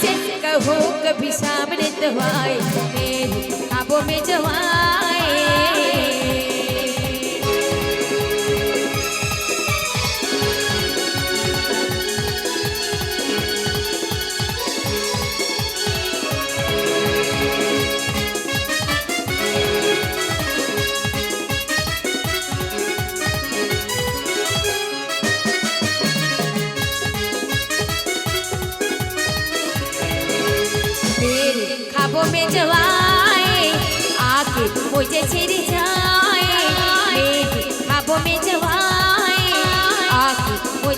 से कहो कभी सामने तो आए मेरी में जवाए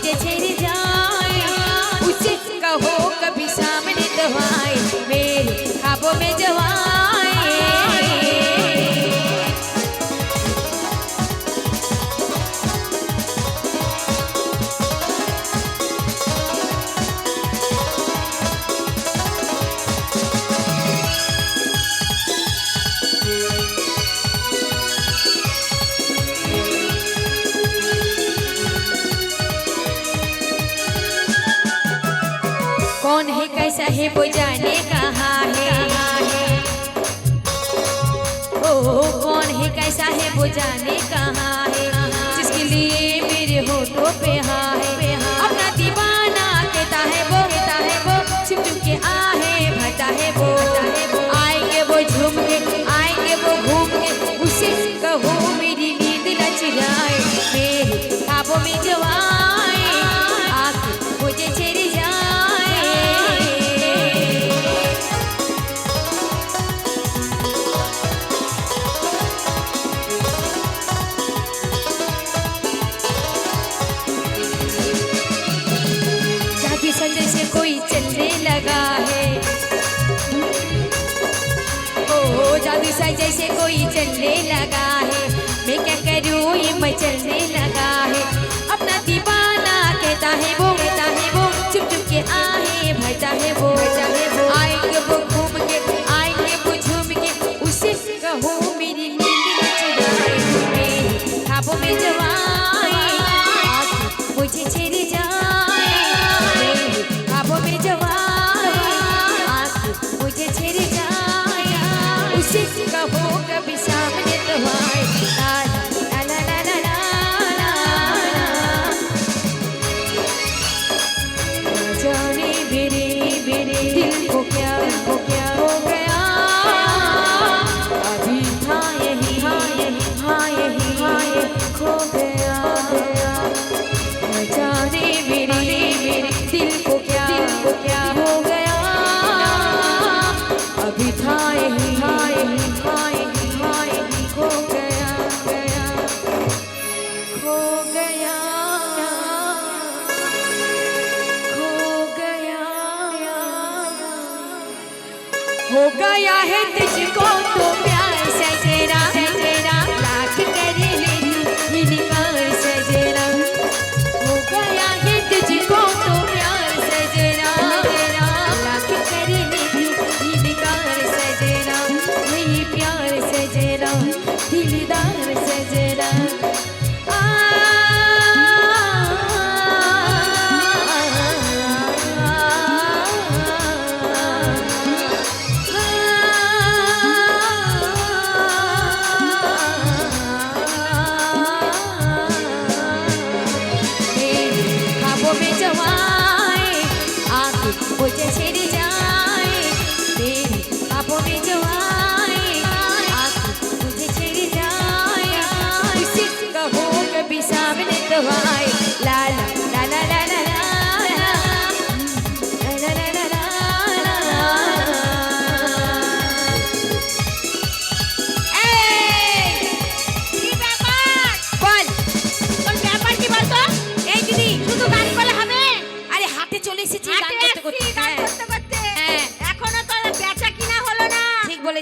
আমাকে ছেড়ে close. 嘀哩当。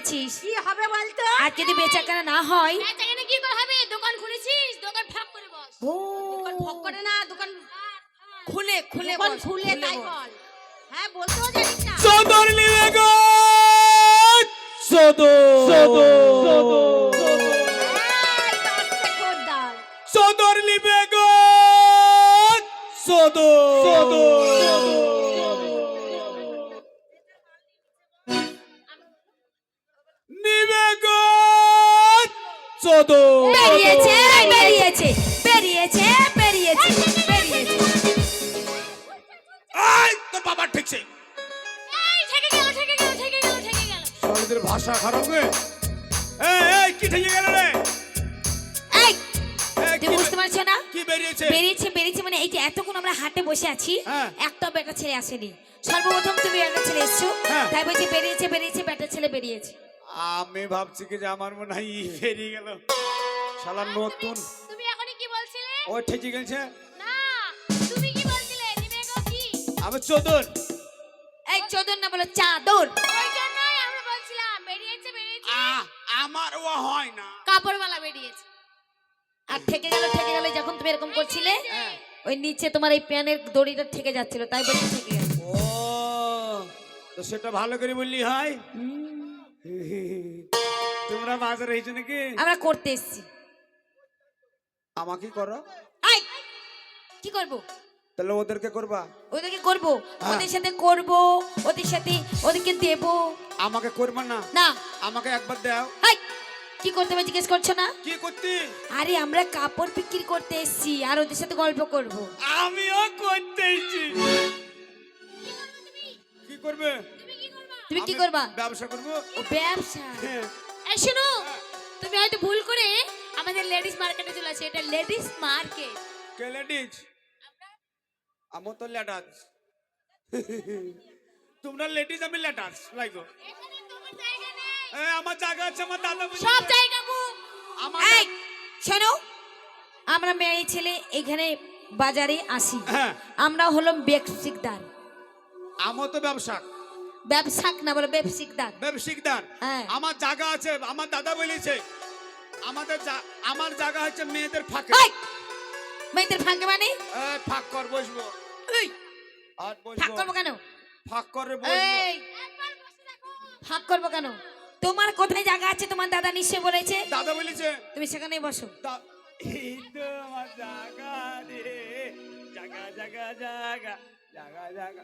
করেছিস কি হবে বলতো? আর যদি বেচাকেনা না হয়? বেচাকেনা কি করে হবে? দোকান খুলেছিস? দোকান ফাঁক করে বস। ও। দোকান ফাঁক করে না দোকান খুলে খুলে বল খুলে তাই বল। হ্যাঁ বলতো জানিস না। সদর লিলে গো সদর সদর সদর সদর গো সদর সদর চোদন বেরিয়েছে বেরিয়েছে বেরিয়েছে বেরিয়েছে বেরিয়েছে এই তোর বাবা ঠিকছে। এই ঠেকে গেল ঠেকে গেল ঠেকে গেল ঠেকে গেল। শালাদের ভাষা খারাপ রে। এই এই কি ঠিক গেল রে? এই তুমি বুঝতে পারছ না? কি বেরিয়েছে? বেরিয়েছে বেরিয়েছে মানে এই যে এতক্ষণ আমরা হাটে বসে আছি হ্যাঁ। একটা বেটা ছেলে আসেনি। সর্বপ্রথম তুমি বেটা ছেলে এসছো হ্যাঁ। তাই বলছি বেরিয়েছে বেরিয়েছে বেটা ছেলে বেরিয়েছে। আমি ভাবছি কি যে আমার মনে হয় ই বেরিয়ে গেল। শালা নতুন। তুমি এখনই কি বলছিলে? ও ঠিকই গেছে। না তুমি কি বলছিলে? নিবে গো কি? আমি চোদন। এই চোদন না বলো চাদর। ওই জন্যই আমরা বলছিলাম বেরিয়েছে বেরিয়েছে। আ- আমার ও হয় না। কাপড়ওয়ালা বেরিয়েছে। আর ঠেকে গেল ঠেকে গেল যখন তুমি এরকম করছিলে। ওই নিচে তোমার এই প্যানের দড়িটা ঠেকে যাচ্ছিল তাই বলছি ঠেকে গেল ও তো সেটা ভালো করে বললি হয়। তোমরা বাজারে হয়েছো নাকি আমরা করতে এসেছি। আমাকে করো। আই! কি করব? তাহলে ওদেরকে করবা? ওদেরকে করব। হ্যাঁ। ওদের সাথে করব ওদের সাথে ওদেরকে দেব। আমাকে করবা না? না। আমাকে একবার দাও। হাই! কি করতে হবে জিজ্ঞেস করছ না? কি করতে? আরে আমরা কাপড় বিক্রি করতে এসেছি আর ওদের সাথে গল্প করব। আমিও করতে এসেছি। কি করবে? তুমি কি করবা? ব্যবসা করব? ও ব্যবসা? হ্যাঁ। এই শোনো। তুমি হয়তো ভুল করে আমাদের লেডিস মার্কেটে চলে আসছে। এটা লেডিস মার্কেট কে লেডিজ আমো তো লেটাস। তোমরা লেডিস আমি লেটাস। লাইগো। এখানে তোমার জায়গা নেই। এ আমার জায়গা আছে আমার দাদা সব জায়গা মুখ আমার এই শোনো আমরা মেয়ে ছেলে এখানে বাজারে আসি। হ্যাঁ। আমরা হলাম ব্যবসিকদার আমো তো ব্যবসা ব্যবসাক না বলে ব্যবসিকদার ব্যবসায়িকদার হ্যাঁ। আমার জায়গা আছে আমার দাদা বলেছে আমাদের আমার জায়গা হচ্ছে মেয়েদের ফাঁকে। মেয়েদের ফাঁকে মানে? ফাঁক কর বসবো। আর ফাঁক করব কেন? ফাঁক করে ফাঁক করব কেন? তোমার কোথায় জায়গা আছে? তোমার দাদা নিশ্চয় বলেছে। দাদা বলেছে তুমি সেখানেই বসো। আমার জায়গা রে। জায়গা জায়গা জায়গা জায়গা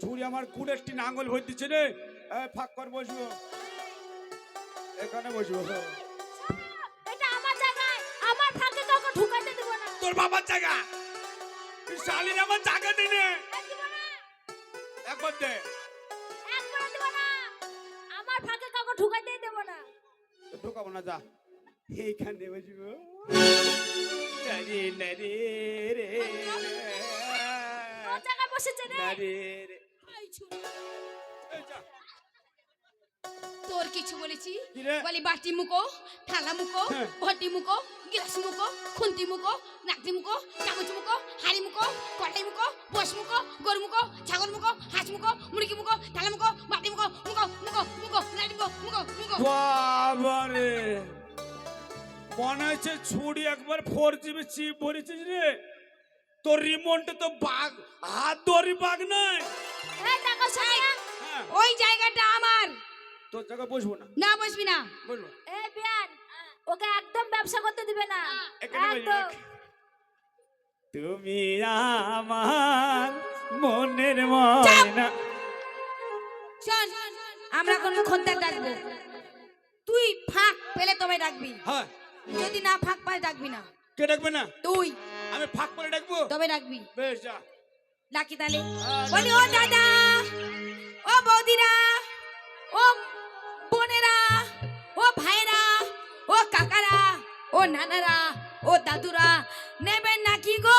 ছুরি আমার কুড়েরটি নাঙ্গল ভর দিচ্ছে রে। ফাঁক কর বসবো। এখানে বসবো। এটা আমার জায়গায় আমার ফাঁকে কাউকে ঢুকাতে দেবো না। তোর বাবার জায়গা? তুই শালির আমার জায়গা দিনে একবার দে। দেবো না। আমার ফাঁকে কাউকে ঢুকাতে দেবো না। তো ঢোকাবো না যা। এইখানে বসবো। নারে রে তোর জায়গায় বসেছে রে। তোর কিছু বলেছি? বলি বাটি মুখো থালা মুখো হ্যাঁ। ঘটি মুখো গ্লাস মুখো খুন্তি মুখো নাকটি মুখো চামচ মুখো হাড়ি মুখো কড়াই মুখো বস মুখো গরু মুখো ছাগল মুখো হাঁস মুখো মুরগি মুখো থালা মুখো বাটি মুখো মুখো মুখো মুখো লাডি মুখো মুখো মুখো। বাবারে। মনে হচ্ছে ছুরি একবার ফোর জিবি চিপ ভরেছিস রে। তোর রিমোটে তো বাঘ হাত ধরি বাঘ নাই এই দেখো সোনিয়া হ্যাঁ। ওই জায়গাটা আমার। তোর জায়গায় বসবো না? না বসবি না। বসবো এই বিয়ান ওকে একদম ব্যবসা করতে দিবে না। একদম। তুমি আমার মনের ময়না। শোন আমরা কোন খন্দার ডাকবো তুই ফাঁক পেলে তবে ডাকবি। হ্যাঁ। যদি না ফাঁক পায় ডাকবি না। কে ডাকবে না? তুই। আমি ফাঁক করে ডাকবো? তবে ডাকবি। বেশ যা। ডাকি তাহলে। হ্যাঁ, বলি ও দাদা ও বৌদিরা ও বোনেরা ও ভাইরা ও কাকারা ও নানারা ও দাদুরা নেবেন নাকি গো?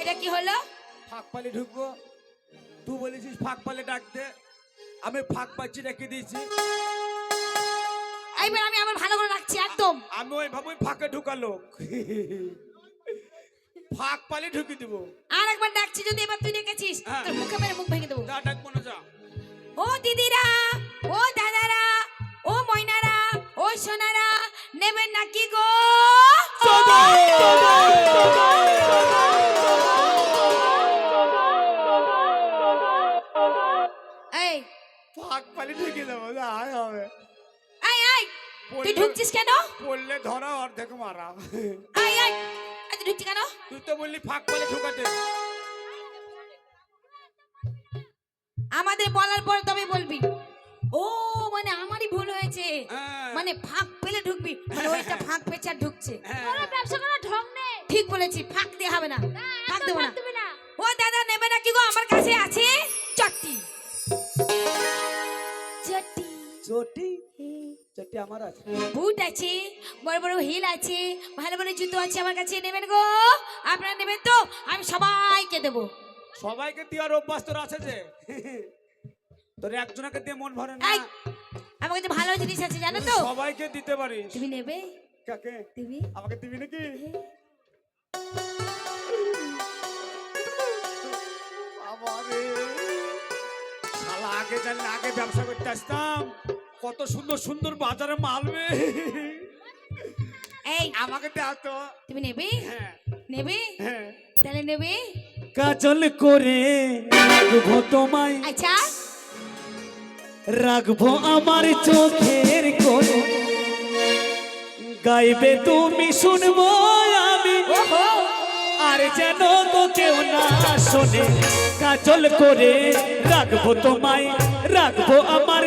এটা কি হলো? ফাঁক পালে ঢুকবো। তুই বলেছিস ফাঁক পালে ডাকতে। আমি ফাঁক পাচ্ছি রেখে দিয়েছি। এইবার আমি আমার ভালো করে রাখছি একদম। আমি ওই ভাবে ফাঁকে ঢুকালো ফাঁক পালে ঢুকি দিব। আর একবার ডাকছি যদি এবার তুই ডেকেছিস হ্যাঁ। তোর মুখে মেরে মুখ ভেঙে দেবো। যা ডাকবো না যা। ও দিদিরা ও দাদারা ও ময়নারা ও সোনারা নেবেন নাকি গো? এই ফাঁক পালে ঢুকে দেবো যা হবে। তুই ঢুকছিস কেন পড়লে ধরা অর্ধেক মারা এই এই, তুই ঢুকছিস কেন তুই তো বললি ফাঁক পালে ঢুকাতে আমাদের বলার পর তবে বলবি। ও মানে আমারই ভুল হয়েছে। হ্যাঁ। মানে ফাঁক পেলে ঢুকবি। মানে ওইটা ফাঁক আর ঢুকছে। হ্যাঁ। তোরা ব্যবসা করার ঢং নেই। ঠিক বলেছি ফাঁক দিয়ে হবে না। ফাঁক দেবো না। না। ও দাদা নেবে না কি গো? আমার কাছে আছে চট্টি চট্টি চটি চটি আমার আছে। বুট আছে বড় বড় হিল আছে ভালো ভালো জুতো আছে আমার কাছে নেবেন গো? আপনারা নেবেন তো? আমি সবাইকে দেবো। সবাইকে দেওয়ার অভ্যাস তোর আছে যে? তোর একজনকে দিয়ে মন ভরে না। আমার কাছে ভালো জিনিস আছে জানো তো? সবাইকে দিতে পারিস। তুমি নেবে? কাকে? তুমি? আমাকে দিবি নাকি? বাবারে শালা আগে জানলে আগে ব্যবসা করতে আসতাম। কত সুন্দর সুন্দর বাজারে মালবে এই। আমাকে দেওয়া তো। তুমি নেবে? হ্যাঁ। নেবে? হ্যাঁ। তাহলে নেবে? কাজল করে রাখব তোমায়। আচ্ছা। রাখব আমার চোখের কোণে। গাইবে তুমি শুনব আমি। আর যেন তো কেউ না শোনে। কাজল করে রাখব তোমায়। রাখব আমার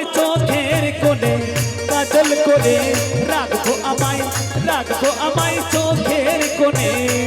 চোখের কোণে কাজল করে রাখব আমায় রাখব আমায় চোখের কোণে।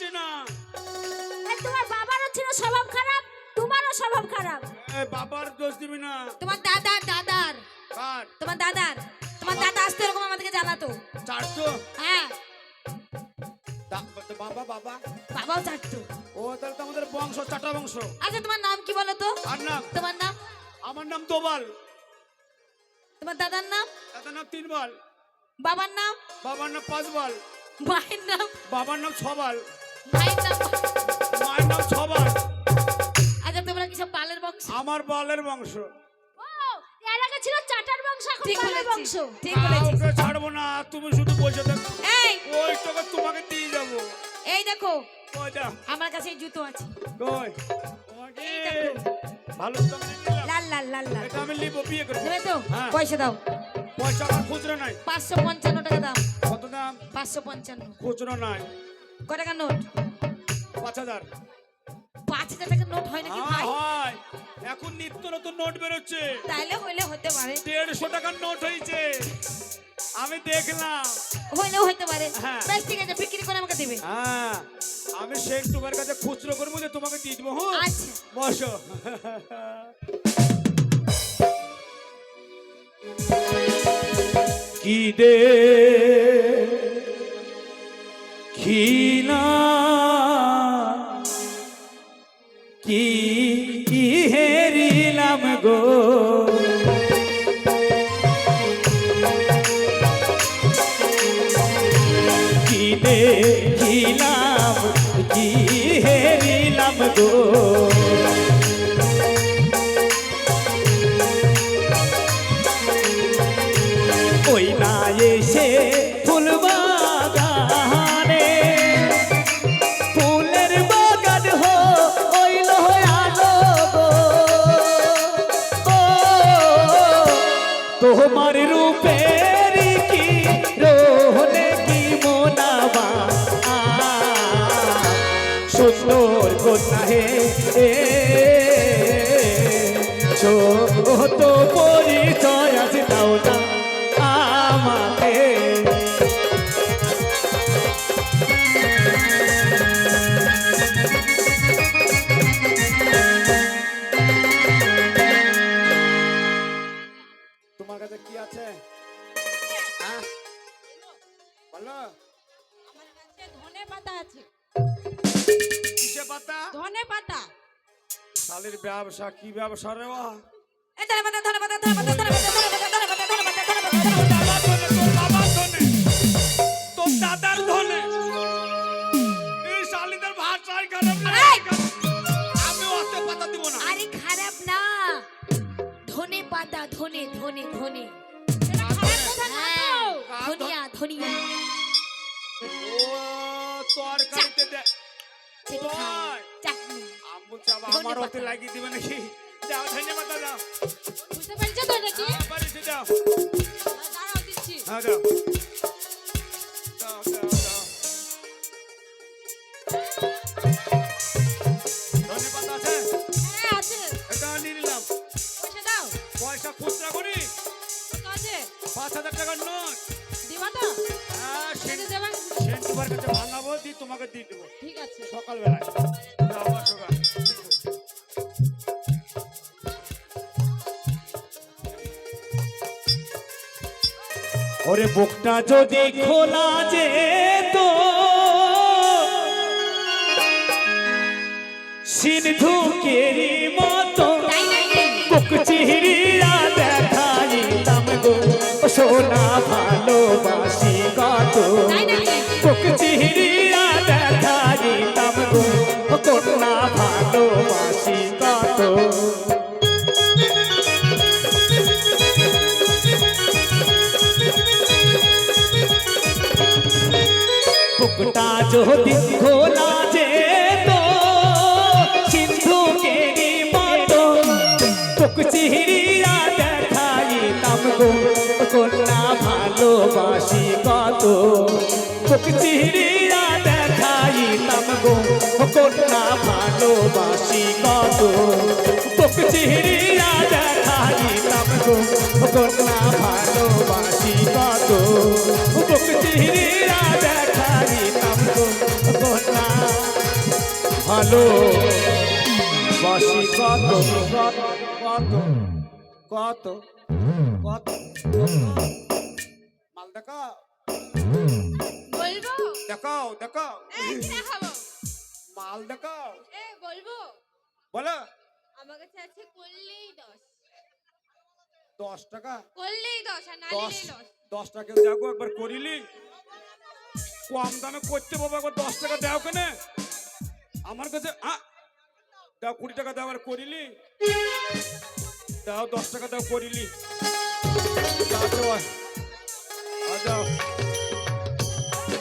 আমি না। তোমার বাবারও ছিল স্বভাব খারাপ তোমারও স্বভাব খারাপ। বাবার দোষ দিবি না। তোমার দাদার দাদার। কার? তোমার দাদার। তোমার দাদা আসতো এরকম আমাদেরকে জানাতো। চাটতো হ্যাঁ। বাবা বাবা? বাবাও চাটতো ও তাহলে তো আমাদের বংশ চাটা বংশ। আচ্ছা তোমার নাম কি বলো তো? আর নাম? তোমার নাম? আমার নাম দোবাল তোমার দাদার নাম? দাদার নাম তিনবাল। বাবার নাম? বাবার নাম পাঁচবাল। মায়ের নাম? বাবার নাম ছবাল। মায়ের নাম মায়ের আচ্ছা তোমরা কি সব বালের বংশ? আমার বালের বংশ। এর আগে ছিল চাটার বংশ এখন ঠিক বালের বলেছিস ঠিক বলেছিস কাউকে ছাড়বো না তুমি শুধু বসে থাকো। এই! ওই তোকে তোমাকে দিয়ে যাব। এই দেখো ওই আমার কাছে এই জুতো আছে। কই তোমাকে এই দেখো। ভালো তো আমি নিলাম। লাল লাল লাল লাল। এটা আমি নিবো বিয়ে করব। নেবে তো? হ্যাঁ। পয়সা দাও। পয়সা আমার খুচরো নাই। পাঁচশো পঞ্চান্ন টাকা দাও। কত দাম? পাঁচশো পঞ্চান্ন। খুচরো নাই। ক টাকা নোট? পাঁচ হাজার। পাঁচ হাজার টাকা নোট হয় নাকি ভাই? হয়। এখন নিত্য নতুন নোট বেরোচ্ছে। তাইলে হইলে হতে পারে। দেড়শো টাকার নোট হয়েছে আমি দেখলাম। হইলেও হইতে পারে। হ্যাঁ। বেশ ঠিক আছে বিক্রি করে আমাকে দেবে। হ্যাঁ। আমি শেখ তোমার কাছে খুচরো করব যে তোমাকে দিয়ে দেবো আচ্ছা। বসো। কি দে পাতা ধরে তোর দাদার ধনে ধনে ধনে। এই শালিদের চাবা আমার ওতে লাগিয়ে দিবে নাকি? যাও ধন্যবাদ দাও বুঝতে পেরেছ তো এটা কি? হ্যাঁ, দাও দাঁড়াও দিচ্ছি। হ্যাঁ দাও হ্যাঁ পয়সা দাও। পয়সা খুচরা করি? পাঁচ হাজার টাকার নোট। দিবা তো? হ্যাঁ সেন্টুবার কাছে ভাঙাবো দিয়ে তোমাকে দিয়ে দেবো। ঠিক আছে। সকালবেলায়। ওরে বুকটা যদি খোলা যেত সিন্ধুকেরি মতো তাই নাকি বুক চিহরিয়া দেখাইতাম গো। সোনা ভালোবাসি কত বুক চিহরিয়া যদি খোলা যেত সিন্ধু কেরি মতো বুক চিহরিয়া দেখাইতাম গো। কন্যা ভালোবাসি কত, বুক চিহরিয়া দেখাইতাম গো। কন্যা ভালোবাসি কত, বুক চিহরিয়া দেখাইতাম গো। কন্যা ভালোবাসি কত, বুক চিহরিয়া দেখাইতাম ভালো। বাসি কত কত কত কত কত মাল দেখাও। বলব? দেখাও দেখাও। দেখাবো। মাল দেখাও। এ বলব? বলো। আমার কাছে আছে করলেই দশ। দশ টাকা? করলেই দশ আর না দশ দশ। টাকা দেখো একবার করিলি। কম দামে করতে বাবা একবার দশ টাকা দাও কেনে। আমার কাছে আ, দাও কুড়ি টাকা দাও একবার করিলি? দাও দশ টাকা দাও করিলি। আর। আর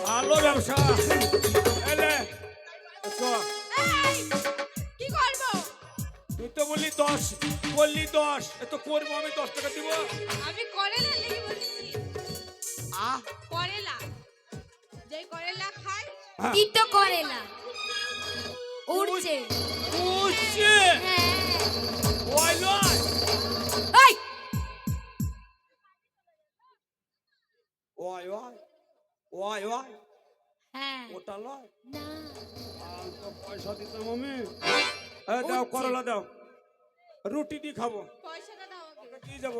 ভালো ব্যবসা। এলে এসো। কি করব? তুই তো বললি দশ বললি দশ এ তো করব আমি দশ টাকা দিব। আমি করেলা লেগে বলেছি। করেলা করেলা খাই হ্যাঁ। তিতো করেলা উড়ছে। উঠছে হ্যাঁ। ওই লয় এই! ওই ওই ওই ওই হ্যাঁ। ওটা লয়। না। আর তো পয়সা দিতাম আমি এ দাও করলা দাও। রুটি খাব। পয়সাটা দাও আগে যাব?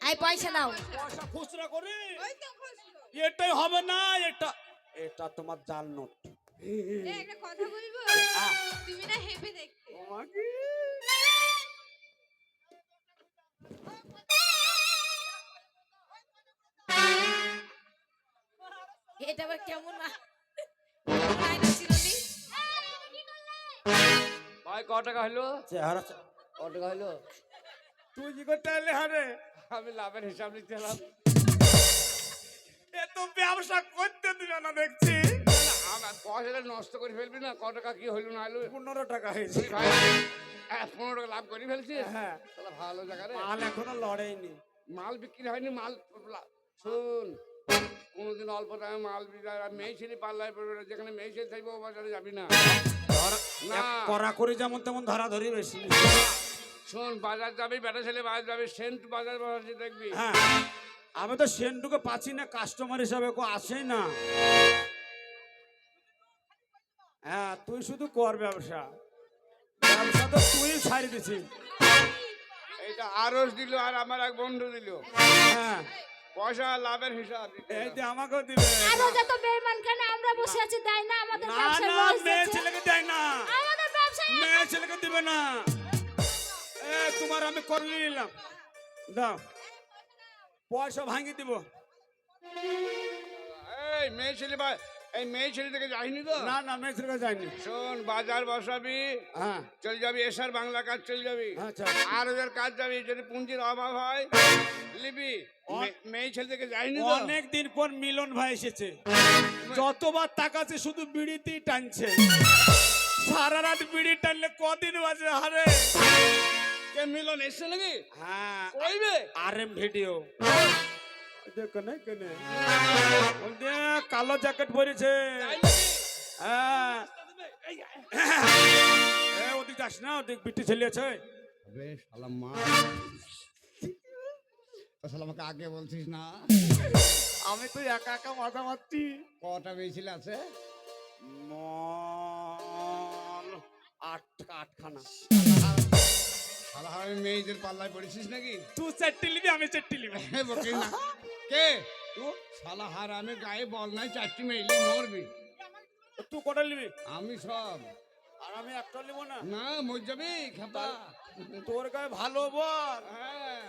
আই পয়সা দাও। পয়সা খুচরা করে? ওই তো খুশলো এটাই হবে না এটা এটা তোমার জাল নোট। একটা কথা বলব? তুমি না হেভি দেখতে। তোমাকে এটা আবার কেমন না? ভাই ক টাকা হলো? চেহারা ক টাকা হলো? তুই কি করতে এলে হারে? আমি লাভের হিসাব নিতে এলাম। তো ব্যবসা করতে দিবে না দেখছি। পয়সাটা নষ্ট করে ফেলবি না ক টাকা কি হইল না হইল? পনেরো টাকা হয়েছে। হ্যাঁ, পনেরো টাকা লাভ করে ফেলছিস? হ্যাঁ। তাহলে ভালো জায়গা রে। মাল এখনও লড়েইনি। মাল বিক্রি হয়নি মাল শোন কোনোদিন অল্প দামে মাল বিক্রি মেয়ে ছেলে পাল্লায় পড়বে যেখানে মেয়ে ছেলে থাকবে ও বাজারে যাবি না। না। করা করে যেমন তেমন ধরা ধরি বেশি। শোন বাজার যাবি বেটা ছেলে বাজার যাবি সেন্ট বাজার বাজার দেখবি? হ্যাঁ। আমি তো সেন্টুকে পাচ্ছি না কাস্টমার হিসাবে কো আসেই না। হ্যাঁ তুই শুধু কর ব্যবসা। ব্যবসা তো তুই ছাড়ি দিছি এইটা আরস দিল আর আমার এক বন্ধু দিল। হ্যাঁ। পয়সা লাভের হিসাব। দিতে এই যে আমাকেও দিবে। আরও যত বেইমান কেন আমরা বসে আছি তাই না আমাদের না না মেয়ে ছেলেকে দেয় না। আমাদের ব্যবসায় মেয়ে ছেলেকে দিবে না। এ তোমার আমি করলি নিলাম। দাও। পয়সা ভাঙি দিব। এই মেয়ে ছেলে বা এই মেয়ে ছেলে থেকে যাইনি তো? না না মেয়েছের কাছে যায়নি। শোন বাজার বসাবি হ্যাঁ। চলে যাবি এসার বাংলা কাজ চলে যাবি। আচ্ছা। আর ওদের কাজ যাবি যদি পুঁজির অভাব হয়। লিবি মেয়ে ছেলে থেকে যাইনি তো? অনেক দিন পর মিলন ভাই এসেছে। যতবার তাকাচ্ছে শুধু বিড়িতেই টানছে। সারা রাত বিড়ি টানলে কদিন বাজে হারে কে মিলন এসছে নাকি? হ্যাঁ। কইবে? আর এম ভিডিও কেনে কেনে? যে কালো জ্যাকেট পরেছে। হ্যাঁ। এ, ওদিক যাস না ওদিক বিটি ছেলে আছে। আবে শালা মা। শালা আমাকে আগে বলছিস না? আমি তো একা একা মাথা মারছি। কটা মেয়ে ছেলে আছে আট আটখানা। শালা আমি মেয়েদের পাল্লায় পড়েছিস নাকি? তুই চারটি নিবি আমি চারটি নিবি। হে বকিস না। কে? শালা হার আমি গায়ে বল নাই চারটি মেইলি মরবি। তুই কটা নিবি? আমি সব। আর আমি একটা নিব না? না মর যাবি খেপা। তোর গায়ে ভালো বল। হ্যাঁ।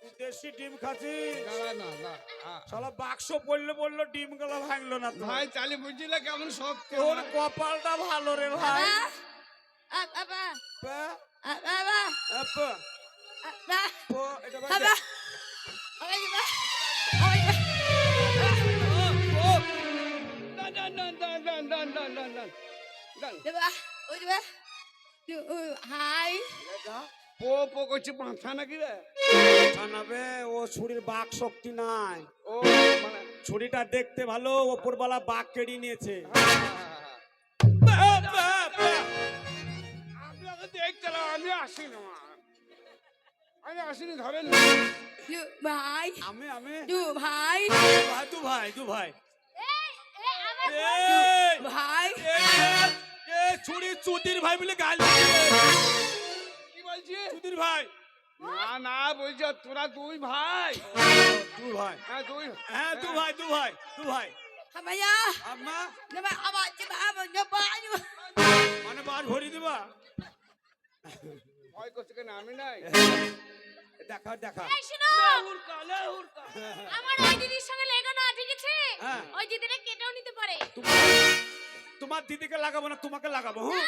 তুই দেশি ডিম খাচ্ছিস? দাঁড়া না দাঁড়া। শালা বাক্স পড়লে বলল ডিমগুলো ভাঙলো না ভাই চালি বুঝলি কেমন সব তোর কপালটা ভালো রে ভাই। বাবা হাই। পো পো করছে মাথা নাকি রে? মাথা ছুরির বাক শক্তি নাই। ও ছুরিটা দেখতে ভালো ওপরবালা বাঘ কেড়ে নিয়েছে। আমি আসিনি মা। আমি আসিনি ধরেন। ভাই। আমি আমি? দু ভাই। ভাই দু ভাই দু ভাই। ভাই। এই, ছুরি চুদির ভাই বলে গাল কি বলছি? চুদির ভাই। না না বলছি তোরা দুই ভাই। দু ভাই। হ্যাঁ দুই। হ্যাঁ দু ভাই দু ভাই দু ভাই। হামায়া আম্মা? আবার মানে বার ভরি দিবা? ভয় করছে কেন? আমি নাই? দেখা দেখা। এই শোনো! আমার ওই দিদির সঙ্গে লেগো না ঠিক আছে? হ্যাঁ। ওই দিদিটা কেটেও নিতে পারে। তোমার দিদিকে লাগাবো না তোমাকে লাগাবো হ্যাঁ?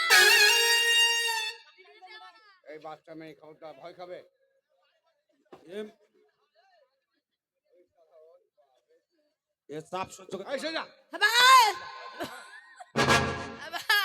এই বাচ্চা মেয়ে খাওয়াটা ভয় খাবে? এ চাপ সহ্য করতে এই সোজা। হাবাই হাবাই